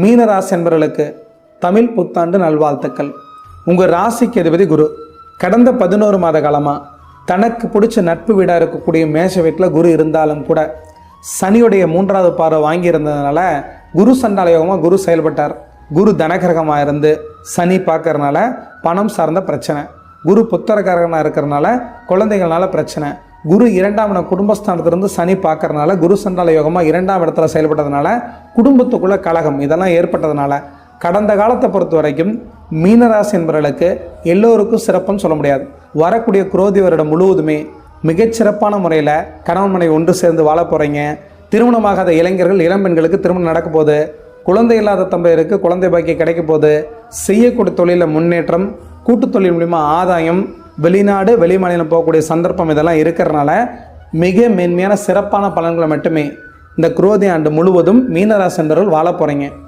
மீனராசி என்பவர்களுக்கு தமிழ் புத்தாண்டு நல்வாழ்த்துக்கள். உங்கள் ராசிக்கு அதிபதி குரு. கடந்த பதினோரு மாத காலமாக தனக்கு பிடிச்ச நட்பு வீடாக இருக்கக்கூடிய மேஷ வீட்டில் குரு இருந்தாலும் கூட சனியுடைய மூன்றாவது பார்வை வாங்கியிருந்ததுனால குரு சண்டாலயோகமாக குரு செயல்பட்டார். குரு தனகிரகமாக இருந்து சனி பார்க்கறனால பணம் சார்ந்த பிரச்சனை. குரு புத்தரகாரகனாக இருக்கிறனால குழந்தைகள்னால பிரச்சனை. குரு இரண்டாம் இடம் குடும்பஸ்தானத்திலிருந்து சனி பார்க்கறதுனால குரு சண்டால யோகமாக இரண்டாம் இடத்துல செயல்பட்டதுனால குடும்பத்துக்குள்ள கழகம் இதெல்லாம் ஏற்பட்டதுனால கடந்த காலத்தை பொறுத்த வரைக்கும் மீனராசி என்பவர்களுக்கு எல்லோருக்கும் சிறப்புன்னு சொல்ல முடியாது. வரக்கூடிய குரோதி வருடம் முழுவதுமே மிகச்சிறப்பான முறையில் கணவன் மனைவி ஒன்று சேர்ந்து வாழ போகிறீங்க திருமணமாகாத இளைஞர்கள் இளம்பெண்களுக்கு திருமணம் நடக்க போகுது. குழந்தை இல்லாத தம்பையருக்கு குழந்தை பாக்கியம் கிடைக்க போகுது. செய்யக்கூடிய தொழிலில் முன்னேற்றம் கூட்டுத் தொழில் மூலிமா ஆதாயம் வெளிநாடு வெளிமாநிலம் போகக்கூடிய சந்தர்ப்பம் இதெல்லாம் இருக்கிறனால மிக மென்மையான சிறப்பான பலன்களை மட்டுமே இந்த குரோதி ஆண்டு முழுவதும் மீனராசி என்பவர்கள் வாழ போகிறீங்க